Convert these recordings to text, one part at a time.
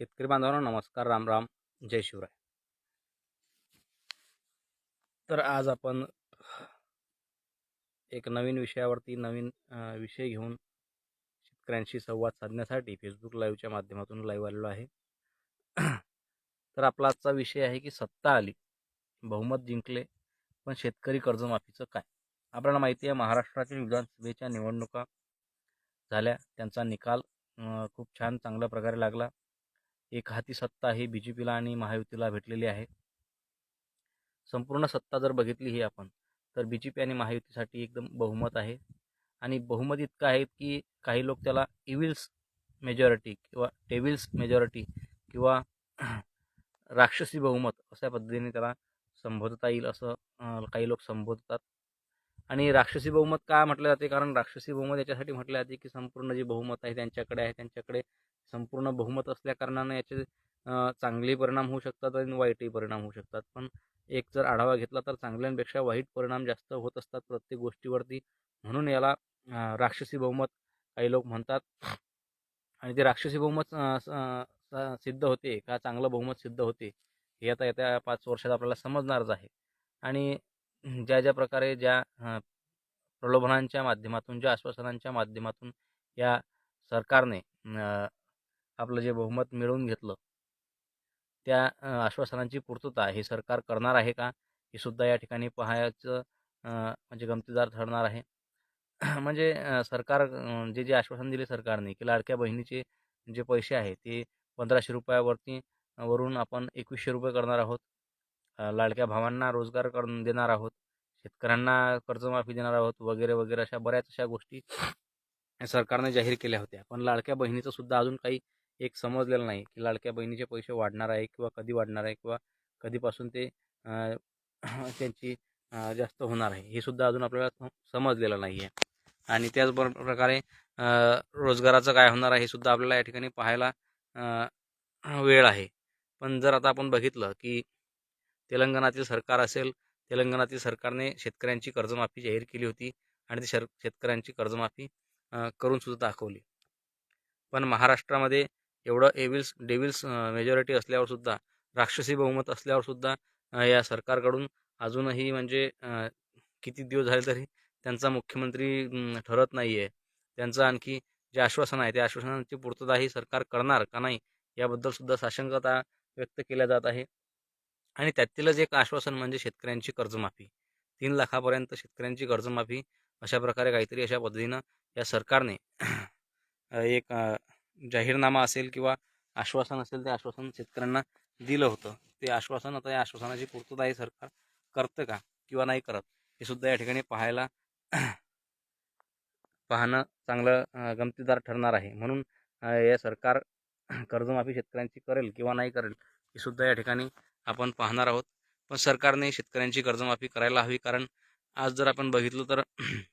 शेतकरी बांधवांना नमस्कार राम राम जय शिवराय. तर आज आपण एक नवीन विषयावरती नवीन विषय घेऊन शेतकऱ्यांशी संवाद साधण्यासाठी फेसबुक लाईव्हच्या माध्यमातून लाईव्ह आलेलो आहे. तर आपला आजचा विषय आहे की सत्ता आली बहुमत जिंकले पण शेतकरी कर्जमाफीचं काय? आपल्याला माहिती आहे महाराष्ट्रातील विधानसभेच्या निवडणुका झाल्या त्यांचा निकाल खूप छान चांगल्या प्रकारे लागला. एक हाती सत्ता ही बी जे पीला आणि महायुतीला भेटलेली आहे. संपूर्ण सत्ता जर बघितली ही आपण तर बी जे पी आणि महायुतीसाठी एकदम बहुमत आहे. आणि बहुमत इतकं आहे की काही लोक त्याला इविल्स मेजॉरिटी किंवा टेविल्स मेजॉरिटी किंवा राक्षसी बहुमत अशा पद्धतीने त्याला संबोधता येईल असं काही लोक संबोधतात. आणि राक्षसी बहुमत का म्हटलं जाते? कारण राक्षसी बहुमत याच्यासाठी म्हटलं जाते की संपूर्ण जे बहुमत आहे त्यांच्याकडे आहे त्यांच्याकडे संपूर्ण बहुमत असल्याकारणानं याचे चांगले परिणाम होऊ शकतात आणि वाईटही परिणाम होऊ शकतात. पण एक जर आढावा घेतला तर चांगल्यांपेक्षा वाईट परिणाम जास्त होत असतात प्रत्येक गोष्टीवरती. म्हणून याला राक्षसी बहुमत काही लोक म्हणतात. आणि ते राक्षसी बहुमत सिद्ध होते का? चांगलं बहुमत सिद्ध होते. हे आता येत्या पाच वर्षात आपल्याला समजणारच आहे. आणि ज्या ज्या प्रकारे ज्या प्रलोभनांच्या माध्यमातून ज्या आश्वासनांच्या माध्यमातून या सरकारने आपलं जे बहुमत मिळवून घेतलं. त्या आश्वासनांची पूर्तता हे सरकार करणार आहे का? हे सुद्धा या ठिकाणी पाहायचं म्हणजे गमतीदार ठरणार आहे. म्हणजे सरकार जे जे आश्वासन दिले सरकारने की लाडक्या बहिणीचे जे पैसे आहे ते पंधराशे रुपयावरती वरून आपण एकवीसशे रुपये करणार आहोत. लाडक्या भावांना रोजगार करून देणार आहोत. शेतकऱ्यांना कर्जमाफी देणार आहोत वगैरे वगैरे अशा बऱ्याच अशा गोष्टी सरकारने जाहीर केल्या होत्या. पण लाडक्या बहिणीचं सुद्धा अजून काही एक समजलेलं नाही की लाडक्या बहिणीचे पैसे वाढणार आहे किंवा कधी वाढणार आहे किंवा कधीपासून ते त्यांची जास्त होणार आहे. हे सुद्धा अजून आपल्याला समजलेलं नाही आहे. आणि त्याचबरोबर प्रकारे रोजगाराचं काय होणार आहे हे सुद्धा आपल्याला या ठिकाणी पाहायला वेळ आहे. पण जर आता आपण बघितलं की तेलंगणातील सरकार असेल तेलंगणातील सरकारने शेतकऱ्यांची कर्जमाफी जाहीर केली होती आणि ती शर शेतकऱ्यांची कर्जमाफी करून सुद्धा दाखवली. पण महाराष्ट्रामध्ये एवढं एविल्स डेविल्स मेजॉरिटी असल्यावरसुद्धा राक्षसी बहुमत असल्यावरसुद्धा या सरकारकडून अजूनही म्हणजे किती दिवस झाले तरी त्यांचा मुख्यमंत्री ठरत नाही आहे त्यांचं आणखी जे आश्वासन आहे त्या आश्वासनांची पूर्तताही सरकार करणार का नाही याबद्दलसुद्धा साशंकता व्यक्त केल्या जात आहे. आणि त्यातीलच एक आश्वासन म्हणजे शेतकऱ्यांची कर्जमाफी. तीन लाखापर्यंत शेतकऱ्यांची कर्जमाफी अशा प्रकारे काहीतरी अशा पद्धतीनं या सरकारने एक जाहीरनामा असेल किंवा आश्वासन असेल ते आश्वासन शेतकऱ्यांना दिलं होतं. ते आश्वासन आता या आश्वासनाची पूर्तता हे सरकार करतं का किंवा नाही करत हे सुद्धा या ठिकाणी पाहायला पाहणं चांगलं गमतीदार ठरणार आहे. म्हणून हे या सरकार कर्जमाफी शेतकऱ्यांची करेल किंवा नाही करेल हे सुद्धा या ठिकाणी आपण पाहणार आहोत. पण सरकारने शेतकऱ्यांची कर्जमाफी करायला हवी कारण आज जर आपण बघितलं तर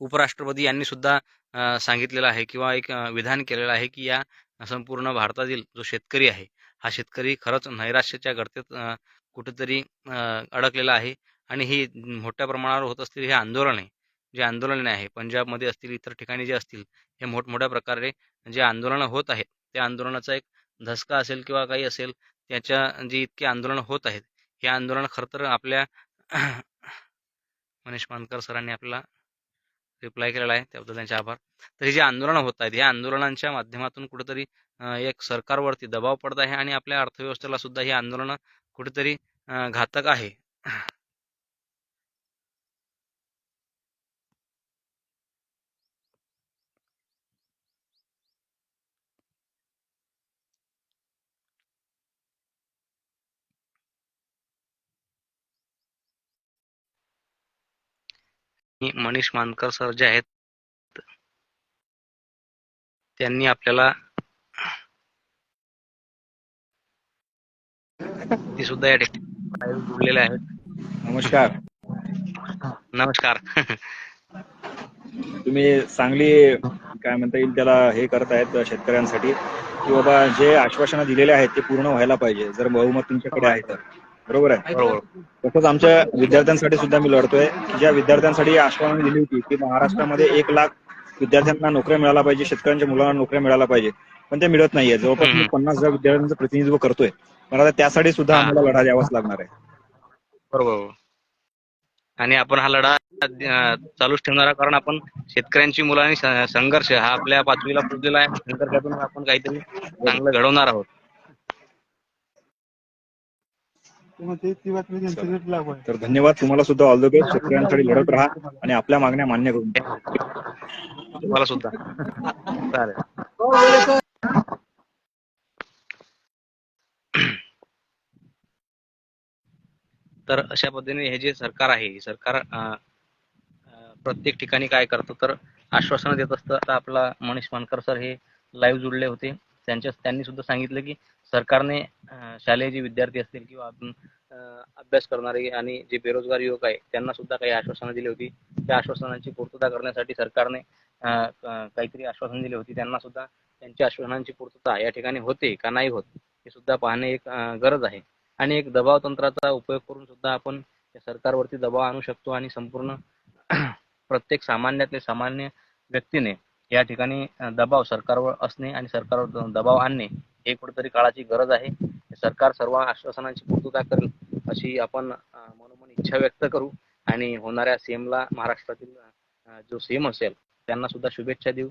उपराष्ट्रपती यांनी सुद्धा सांगितलेलं आहे किंवा एक विधान केलेलं आहे की या संपूर्ण भारतातील जो शेतकरी आहे हा शेतकरी खरंच नैराश्याच्या गर्तेत कुठेतरी अडकलेला आहे आणि ही मोठ्या प्रमाणावर होत असलेली हे आंदोलन आहे जे आंदोलने आहे पंजाबमध्ये असतील इतर ठिकाणी जे असतील हे मोठमोठ्या प्रकारे जे आंदोलनं होत आहेत त्या आंदोलनाचा एक धसका असेल किंवा काही असेल त्याच्या जी इतकी आंदोलनं होत आहेत हे आंदोलन खरं तर आपल्या मनीष मानकर सरांनी आपल्याला रिप्लाय केलेला आहे त्याबद्दल त्यांचे आभार. तर ही जी आंदोलनं होत आहेत या आंदोलनांच्या माध्यमातून कुठेतरी एक सरकारवरती दबाव पडत आहे आणि आपल्या अर्थव्यवस्थेला सुद्धा ही आंदोलनं कुठेतरी घातक आहे. मनीष मानकर सर जे आहेत त्यांनी आपल्याला ती सुद्धा या ठिकाणी जुळलेले आहेत नमस्कार. नमस्कार. तुम्ही चांगली काय म्हणता येईल त्याला हे करत आहेत शेतकऱ्यांसाठी की बाबा जे आश्वासनं दिलेले आहेत ते पूर्ण व्हायला पाहिजे जर बहुमत तुमच्याकडे आहे तर. बरोबर आहे? बरोबर. तसंच आमच्या विद्यार्थ्यांसाठी सुद्धा मी लढतोय. ज्या विद्यार्थ्यांसाठी आश्वासनं दिली होती की महाराष्ट्रामध्ये एक लाख विद्यार्थ्यांना नोकऱ्या मिळायला पाहिजे शेतकऱ्यांच्या मुलांना नोकऱ्या मिळायला पाहिजे पण ते मिळत नाहीये. जवळपास मी. पन्नास हजार विद्यार्थ्यांचं प्रतिनिधित्व करतोय. पण आता त्यासाठी सुद्धा. आम्हाला लढा द्यावाच लागणार आहे. बरोबर आणि आपण हा लढा चालूच ठेवणार कारण आपण शेतकऱ्यांची मुलं आणि स- संघर्ष हा आपल्या पाचवीला पुजलेला आहे. संघर्षातून आपण काहीतरी चांगलं घडवणार आहोत. तर धन्यवाद. तुम्हाला सुद्धा ऑल द बेस्ट शेतकऱ्यांसाठी लढत राहा आणि आपल्या मागण्या मान्य करून घ्या. तुम्हाला सुद्धा. चालेल. तर अशा पद्धतीने हे जे सरकार आहे हे सरकार प्रत्येक ठिकाणी काय करतं तर आश्वासनं देत असतं. आता आपला मनीष मानकर सर हे लाईव्ह जुळले होते. त्यांच्या त्यांनी सुद्धा सांगितलं की सरकारने शालेय जे विद्यार्थी असतील किंवा आपण, अभ्यास करणारे आणि जे बेरोजगार युवक आहे त्यांना सुद्धा काही आश्वासनं दिली होती. त्या आश्वासनांची पूर्तता करण्यासाठी सरकारने काहीतरी आश्वासन दिली होती. त्यांना सुद्धा त्यांच्या आश्वासनांची पूर्तता या ठिकाणी होते का नाही होत हे सुद्धा पाहणे एक गरज आहे. आणि एक दबाव तंत्राचा उपयोग करून सुद्धा आपण सरकारवरती दबाव आणू शकतो आणि संपूर्ण प्रत्येक सामान्यातले सामान्य व्यक्तीने या ठिकाणी दबाव सरकारवर असणे आणि सरकारवर दबाव आणणे हे कुठेतरी काळाची गरज आहे. सरकार सर्व आश्वासनांची पूर्तता करेल अशी आपण मनोमन इच्छा व्यक्त करू आणि होणाऱ्या सीएमला महाराष्ट्रातील जो सीएम असेल त्यांना सुद्धा शुभेच्छा देऊ.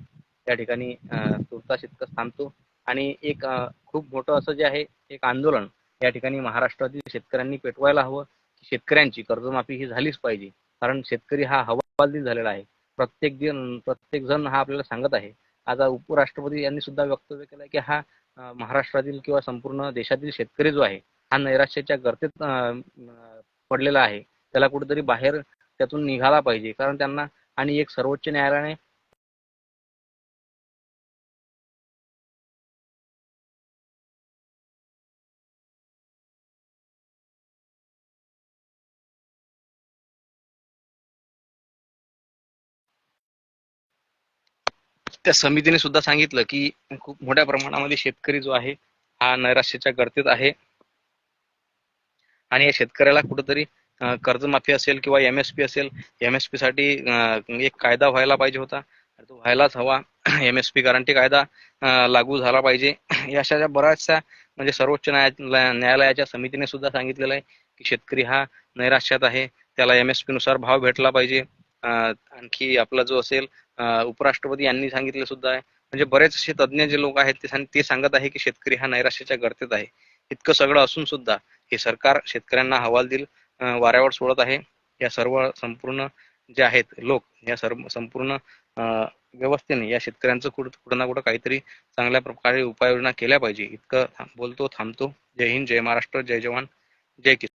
त्या ठिकाणी तुर्तास इतकंच थांबतो. आणि एक खूप मोठं असं जे आहे एक आंदोलन या ठिकाणी महाराष्ट्रातील शेतकऱ्यांनी पेटवायला हवं की शेतकऱ्यांची कर्जमाफी ही झालीच पाहिजे. कारण शेतकरी हा हवालदिल झालेला आहे. प्रत्येक दिन प्रत्येक जण हा आपल्याला सांगत आहे. आता उपराष्ट्रपती यांनी सुद्धा वक्तव्य केलं की हा महाराष्ट्रातील किंवा संपूर्ण देशातील शेतकरी जो आहे हा नैराश्याच्या गर्तेत पडलेला आहे. त्याला कुठेतरी बाहेर त्यातून निघाला पाहिजे. कारण त्यांना आणि एक सर्वोच्च न्यायालयाने त्या समितीने सुद्धा सांगितलं की खूप मोठ्या प्रमाणामध्ये शेतकरी जो आहे हा नैराश्याच्या गर्तेत आहे. आणि या शेतकऱ्याला कुठंतरी कर्जमाफी असेल किंवा एमएसपी असेल एमएसपी साठी एक कायदा व्हायला पाहिजे होता. तो व्हायलाच हवा. एमएसपी गॅरंटी कायदा लागू झाला पाहिजे. या अशा ज्या बऱ्याचशा म्हणजे सर्वोच्च न्याया न्यायालयाच्या समितीने सुद्धा सांगितलेलं आहे की शेतकरी हा नैराश्यात आहे. त्याला एमएसपी नुसार भाव भेटला पाहिजे. आणखी आपला जो असेल उपराष्ट्रपती यांनी सांगितलं सुद्धा आहे. म्हणजे बरेचसे तज्ज्ञ जे लोक आहेत ते ते सांगत आहे की शेतकरी हा नैराश्याच्या गर्तेत आहे. इतकं सगळं असून सुद्धा हे सरकार शेतकऱ्यांना हवालदिल अं, वाऱ्यावर सोडत आहे. या सर्व संपूर्ण जे आहेत लोक या सर्व संपूर्ण अं, व्यवस्थेने या शेतकऱ्यांचं कुठं कुठं ना कुठं काहीतरी चांगल्या प्रकारे उपाययोजना केल्या पाहिजे. इतकं थांब- बोलतो थांबतो. जय हिंद जय महाराष्ट्र जय जवान जय किसान.